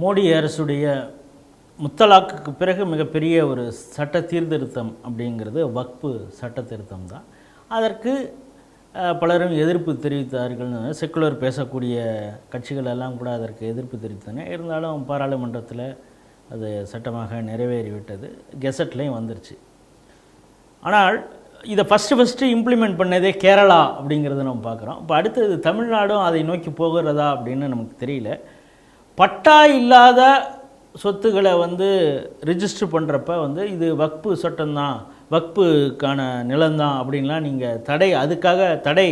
மோடி அரசுடைய முத்தலாக்குக்கு பிறகு மிகப்பெரிய ஒரு சட்ட சீர்திருத்தம் அப்படிங்கிறது வக்ஃபு சட்ட திருத்தம் தான் அதற்கு பலரும் எதிர்ப்பு தெரிவித்தார்கள்னு செக்குலர் பேசக்கூடிய கட்சிகள் எல்லாம் கூட அதற்கு எதிர்ப்பு தெரிவித்தன. இருந்தாலும் பாராளுமன்றத்தில் அது சட்டமாக நிறைவேறிவிட்டது. கெசட்லேயும் வந்துருச்சு. ஆனால் இதை ஃபஸ்ட்டு ஃபஸ்ட்டு இம்ப்ளிமெண்ட் பண்ணதே கேரளா அப்படிங்கிறத நம்ம பார்க்குறோம் இப்போ அடுத்தது தமிழ்நாடும் அதை நோக்கி போகிறதா அப்படின்னு நமக்கு தெரியல. பட்டா இல்லாத சொத்துக்களை வந்து ரிஜிஸ்டர் பண்ணுறப்ப வந்து இது வக்பு சட்டம்தான் வக்புக்கான நிலம்தான் அப்படின்லாம் நீங்கள் தடை அதுக்காக தடை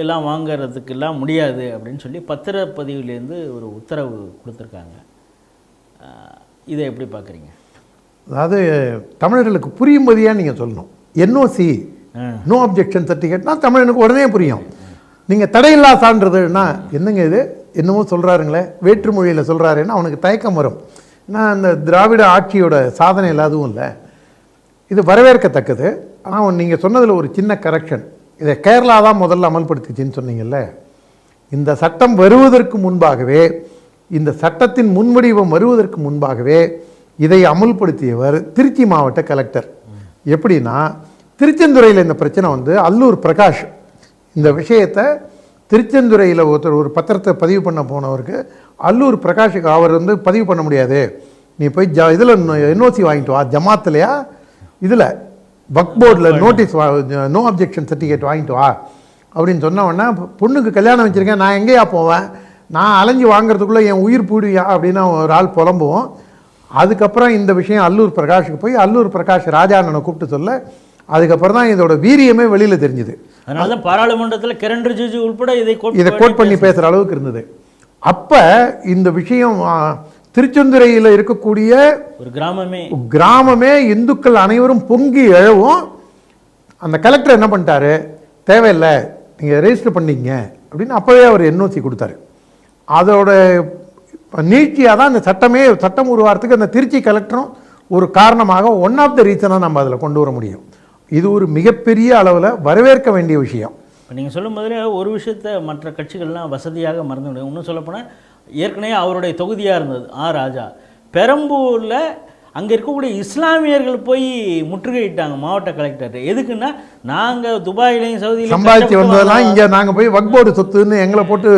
எல்லாம் வாங்குறதுக்கெல்லாம் முடியாது அப்படின்னு சொல்லி பத்திரப்பதிவுலேருந்து ஒரு உத்தரவு கொடுத்துருக்காங்க. இதை எப்படி பார்க்குறீங்க? அதாவது தமிழர்களுக்கு புரியும்படியாக நீங்கள் சொல்லணும். என்ஓசி நோ அப்ஜெக்ஷன் சர்டிஃபிகேட்னா தமிழனுக்கு உடனே புரியும். நீங்கள் தடையில்லா சான்றிதழ்னா என்னங்க இது? என்னமோ சொல்கிறாருங்களே வேற்றுமொழியில் சொல்கிறாருன்னா அவனுக்கு தயக்கம் வரும். நான் அந்த திராவிட ஆட்சியோட சாதனை இல்லாதவும் இல்லை. இது வரவேற்கத்தக்கது. ஆனால் நீங்கள் சொன்னதில் ஒரு சின்ன கரெக்ஷன் இதை கேரளா தான் முதல்ல அமல்படுத்திச்சின்னு சொன்னீங்கல்ல. இந்த சட்டம் வருவதற்கு முன்பாகவே இந்த சட்டத்தின் முன்வடிவம் வருவதற்கு முன்பாகவே இதை அமுல்படுத்தியவர் திருச்சி மாவட்ட கலெக்டர். எப்படின்னா திருச்செந்துறையில் இந்த பிரச்சனை வந்து அல்லூர் பிரகாஷ். இந்த விஷயத்தை திருச்செந்துறையில் ஒருத்தர் ஒரு பத்திரத்தை பதிவு பண்ண போனவருக்கு அல்லூர் பிரகாஷுக்கு அவர் வந்து பதிவு பண்ண முடியாது. நீ போய் ஜ இதில் என்ஓசி வாங்கிட்டு வா. ஜமாத்துலையா? இதில். வக் போர்டில் நோட்டீஸ் நோ அப்ஜெக்ஷன் சர்டிஃபிகேட் வாங்கிட்டு வா. அப்படின்னு சொன்னவொன்னே பொண்ணுக்கு கல்யாணம் வச்சுருக்கேன். நான் எங்கேயா போவேன்? நான் அலைஞ்சு வாங்குறதுக்குள்ளே என் உயிர் போயிடுவியா அப்படின்னு ஒரு ஆள் புலம்புவோம். அதுக்கப்புறம் இந்த விஷயம் அல்லூர் பிரகாஷுக்கு போய் அல்லூர் பிரகாஷ் ராஜாண்ணனை கூப்பிட்டு சொல்ல. அதுக்கப்புறம் தான் இதோட வீரியமே வெளியில் தெரிஞ்சுது. அதனால தான் பாராளுமன்றத்தில் கிரண் ரிஜிஜு உள்பட இதை இதை கோட் பண்ணி பேசுகிற அளவுக்கு இருந்தது. அப்போ இந்த விஷயம் ஆ, திருச்செந்துறையில் இருக்கக்கூடிய ஒரு கிராமமே. கிராமமே இந்துக்கள் அனைவரும் பொங்கி எழவும் அந்த கலெக்டர் என்ன பண்ணிட்டாரு? தேவையில்லை நீங்கள் ரெஜிஸ்டர் பண்ணிங்க அப்படின்னு அப்போவே அவர் என்ஓசி கொடுத்தாரு. அதோட நீட்சியாக தான் இந்த சட்டமே சட்டம் உருவாகிறதுக்கு அந்த திருச்சி கலெக்டரும் ஒரு காரணமாக ஒன் ஆஃப் த ரீசனாக நம்ம அதில் கொண்டு வர முடியும். இது ஒரு மிகப்பெரிய அளவில் வரவேற்க வேண்டிய விஷயம். இப்போ நீங்கள் சொல்லும் போதிலே ஒரு விஷயத்தை மற்ற கட்சிகள்லாம் வசதியாக மறந்து முடியும் இன்னும் சொல்லப்போனால் ஏற்கனவே அவருடைய தொகுதியாக இருந்தது ஆ ராஜா. பெரம்பூரில் அங்கே இருக்கக்கூடிய இஸ்லாமியர்கள் போய் முற்றுகையிட்டாங்க மாவட்ட கலெக்டர் எதுக்குன்னா நாங்கள் துபாயிலையும் சவுதியிலையும் சம்பாதிச்சு வந்ததெல்லாம் இங்கே நாங்கள் போய் வக்போர்டு சொத்துன்னு எங்களை போட்டு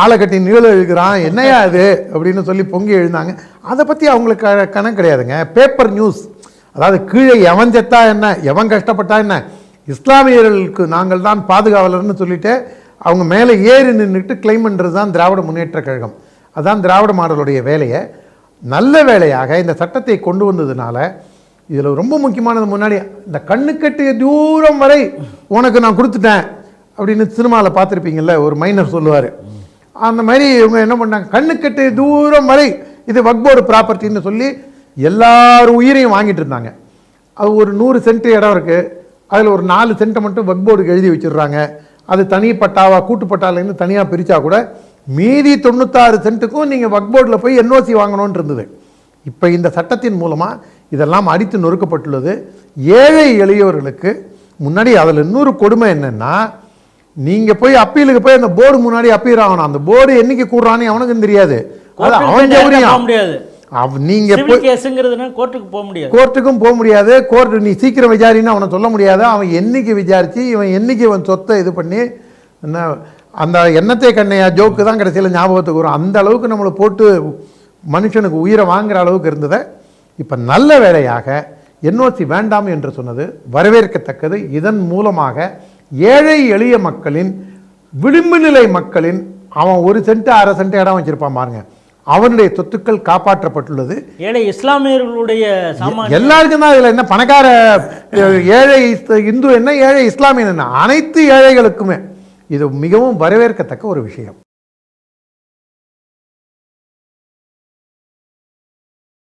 ஆளை கட்டி நிழல் எழுக்கிறான் என்னையா இது? அப்படின்னு சொல்லி பொங்கி எழுந்தாங்க. அதை பற்றி அவங்களுக்கு கணக்கு கிடையாதுங்க. பேப்பர் நியூஸ் அதாவது கீழே எவன் செத்தா என்ன எவன் கஷ்டப்பட்டா என்ன இஸ்லாமியர்களுக்கு நாங்கள் தான் பாதுகாவலர்னு சொல்லிட்டு அவங்க மேலே ஏறி நின்றுட்டு கிளைம் பண்ணுறது தான் திராவிட முன்னேற்ற கழகம். அதுதான் திராவிட மாடலுடைய வேலையை. நல்ல வேலையாக இந்த சட்டத்தை கொண்டு வந்ததுனால இதில் ரொம்ப முக்கியமானது முன்னாடி இந்த கண்ணுக்கட்டிய தூரம் வரை உனக்கு நான் கொடுத்துட்டேன் அப்படின்னு சினிமாவில் பார்த்துருப்பீங்கள்ல ஒரு மைனர் சொல்லுவார். அந்த மாதிரி இவங்க என்ன பண்ணாங்க கண்ணுக்கட்டிய தூரம் வரை இது வக்போர்டு ப்ராப்பர்ட்டின்னு சொல்லி எல்லார் உயிரையும் வாங்கிட்டு இருந்தாங்க. அது ஒரு நூறு சென்ட் இடம் இருக்குது அதில் ஒரு நாலு சென்ட்டை மட்டும் வக்போர்டுக்கு எழுதி வச்சிடுறாங்க. அது தனி பட்டாவா கூட்டு பட்டாலேருந்து தனியாக பிரித்தா கூட மீதி தொண்ணூத்தாறு சென்ட்டுக்கும் நீங்கள் வக்போர்டில் போய் என்ஓசி வாங்கணும்னு இருந்தது. இப்போ இந்த சட்டத்தின் மூலமாக இதெல்லாம் அடித்து நொறுக்கப்பட்டுள்ளது. ஏழை எளியவர்களுக்கு முன்னாடி அதில் இன்னொரு கொடுமை என்னென்னா நீங்கள் போய் அப்பீலுக்கு போய் அந்த போர்டு முன்னாடி அப்பீல் ஆகணும். அந்த போர்டு என்னைக்கு கூடுறான்னு அவனுக்கும் தெரியாது. அது அவன் முடியாது. கேஸுங்கிறதுனா கோர்ட்டுக்கு போக முடியாது. கோர்ட்டுக்கும் போக முடியாது. கோர்ட்டு நீ சீக்கிரம் விசாரின்னு அவனை சொல்ல முடியாது. அவன் என்னைக்கு விசாரித்து இவன் என்னைக்கு அவன் சொத்தை இது பண்ணி அந்த எண்ணத்தை கண்ணையா ஜோக்கு தான் கடைசியில் ஞாபகத்துக்கு வரும். அந்த அளவுக்கு நம்மளை போட்டு மனுஷனுக்கு உயிரை வாங்குற அளவுக்கு இருந்ததை இப்போ நல்ல வேலையாக என்ஓசி வேண்டாம் என்று சொன்னது வரவேற்கத்தக்கது. இதன் மூலமாக ஏழை எளிய மக்களின் விளிம்பு நிலை மக்களின் அவன் ஒரு சென்ட் அரை சென்ட் இடம் வச்சிருப்பான் பாருங்க. அவனுடைய சொத்துக்கள் காப்பாற்றப்பட்டுள்ளது. ஏழை இஸ்லாமியர்களுடைய எல்லாருக்கும் தான் இதில் என்ன பணக்கார ஏழை இந்து என்ன ஏழை இஸ்லாமியன் என்ன? அனைத்து ஏழைகளுக்குமே இது மிகவும் வரவேற்கத்தக்க ஒரு விஷயம்.